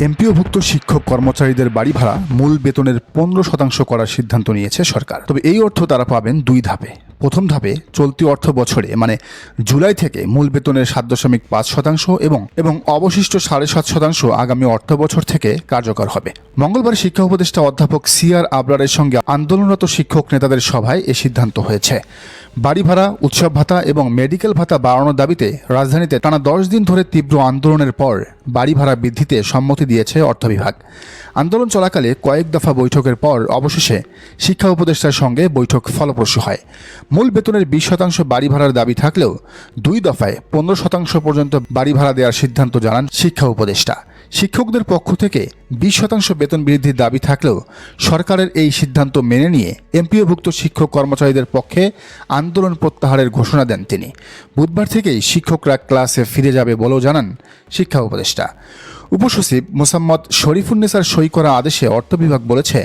এমপিওভুক্ত শিক্ষক কর্মচারীদের বাড়ি ভাড়া মূল বেতনের পনেরো শতাংশ করার সিদ্ধান্ত নিয়েছে সরকার। তবে এই অর্থ তারা পাবেন দুই ধাপে। প্রথম ধাপে চলতি অর্থ বছরে মানে জুলাই থেকে মূল বেতনের সাত দশমিক পাঁচ শতাংশ এবং এবং অবশিষ্ট সাড়ে সাত শতাংশ আগামী অর্থ বছর থেকে কার্যকর হবে। মঙ্গলবার শিক্ষা উপদেষ্টা অধ্যাপক সিআর আবরারের সঙ্গে আন্দোলনরত শিক্ষক নেতাদের সভায় এ সিদ্ধান্ত হয়েছে। বাড়ি ভাড়া, উৎসব ভাতা এবং মেডিকেল ভাতা বাড়ানোর দাবিতে রাজধানীতে টানা দশ দিন ধরে তীব্র আন্দোলনের পর বাড়ি ভাড়া বৃদ্ধিতে সম্মতি দিয়েছে অর্থ বিভাগ। আন্দোলন চলাকালে কয়েক দফা বৈঠকের পর অবশেষে শিক্ষা উপদেষ্টার সঙ্গে বৈঠক ফলপ্রসূ হয়। মূল বেতনের বিশ শতাংশ বাড়ি ভাড়ার দাবি থাকলেও দুই দফায় পনেরো শতাংশ পর্যন্ত বাড়ি ভাড়া দেওয়ার সিদ্ধান্ত জানান শিক্ষা উপদেষ্টা। শিক্ষকদের পক্ষ থেকে বিশ শতাংশ বেতন বৃদ্ধির দাবি থাকলেও সরকারের এই সিদ্ধান্ত মেনে নিয়ে এমপিওভুক্ত শিক্ষক কর্মচারীদের পক্ষে আন্দোলন প্রত্যাহারের ঘোষণা দেন তিনি। বুধবার থেকেই শিক্ষকরা ক্লাসে ফিরে যাবে বলেও জানান শিক্ষা উপদেষ্টা। উপসচিব মোসাম্মদ শরীফুন্নেসার সই করা আদেশে অর্থ বিভাগ বলেছে,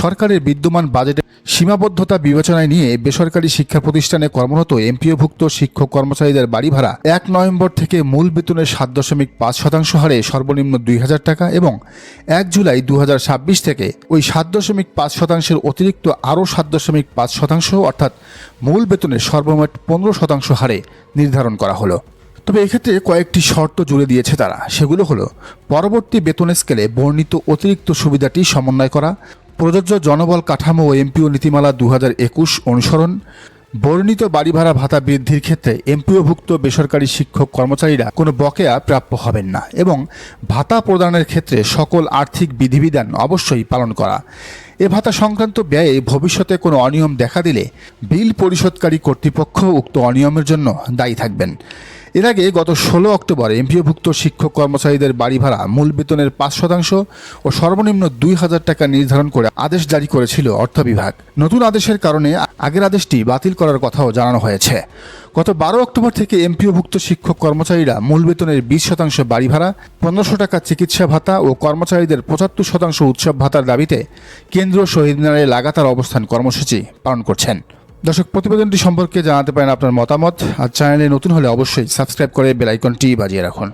সরকারের বিদ্যমান বাজেটে সীমাবদ্ধতা বিবেচনায় নিয়ে বেসরকারি শিক্ষা প্রতিষ্ঠানে কর্মরত এমপিওভুক্ত শিক্ষক কর্মচারীদের বাড়ি ভাড়া এক নভেম্বর থেকে মূল বেতনের সাত দশমিক পাঁচ শতাংশ হারে সর্বনিম্ন দুই হাজার টাকা এবং এক জুলাই দু হাজার ছাব্বিশ থেকে ওই সাত দশমিক পাঁচ শতাংশের অতিরিক্ত আরও সাত দশমিক পাঁচ শতাংশ অর্থাৎ মূল বেতনের সর্বমোট পনেরো শতাংশ হারে নির্ধারণ করা হলো। তবে এক্ষেত্রে কয়েকটি শর্ত জুড়ে দিয়েছে তারা। সেগুলো হলো, পরবর্তী বেতন স্কেলে বর্ণিত অতিরিক্ত সুবিধাটি সমন্বয় করা প্রযোজ্য জনবল কাঠামো ও এমপিও নীতিমালা দু অনুসরণ, বর্ণিত বাড়ি ভাড়া ভাতা বৃদ্ধির ক্ষেত্রে এমপিওভুক্ত বেসরকারি শিক্ষক কর্মচারীরা কোনো বকেয়া প্রাপ্য হবেন না এবং ভাতা প্রদানের ক্ষেত্রে সকল আর্থিক বিধিবিধান অবশ্যই পালন করা। এ ভাতা সংক্রান্ত ব্যয়ে ভবিষ্যতে কোনো অনিয়ম দেখা দিলে বিল পরিশোধকারী কর্তৃপক্ষ উক্ত অনিয়মের জন্য দায়ী থাকবেন। এর আগে গত ষোলো অক্টোবর এমপিওভুক্ত শিক্ষক কর্মচারীদের বাড়ি ভাড়া মূল বেতনের পাঁচ শতাংশ ও সর্বনিম্ন দুই হাজার টাকা নির্ধারণ করে আদেশ জারি করেছিল অর্থ বিভাগ। নতুন আদেশের কারণে আগের আদেশটি বাতিল করার কথাও জানানো হয়েছে। গত বারো অক্টোবর থেকে এমপিওভুক্ত শিক্ষক কর্মচারীরা মূল বেতনের বিশ শতাংশ বাড়ি ভাড়া, পনেরোশো টাকা চিকিৎসা ভাতা ও কর্মচারীদের পঁচাত্তর শতাংশ উৎসব ভাতার দাবিতে কেন্দ্রীয় শহীদ মিনারে লাগাতার অবস্থান কর্মসূচি পালন করছেন। দর্শক, প্রতিবেদনটি সম্পর্কে জানাতে পারেন আপনার মতামত। আর চ্যানেলে নতুন হলে অবশ্যই সাবস্ক্রাইব করে বেলাইকনটি বাজিয়ে রাখুন।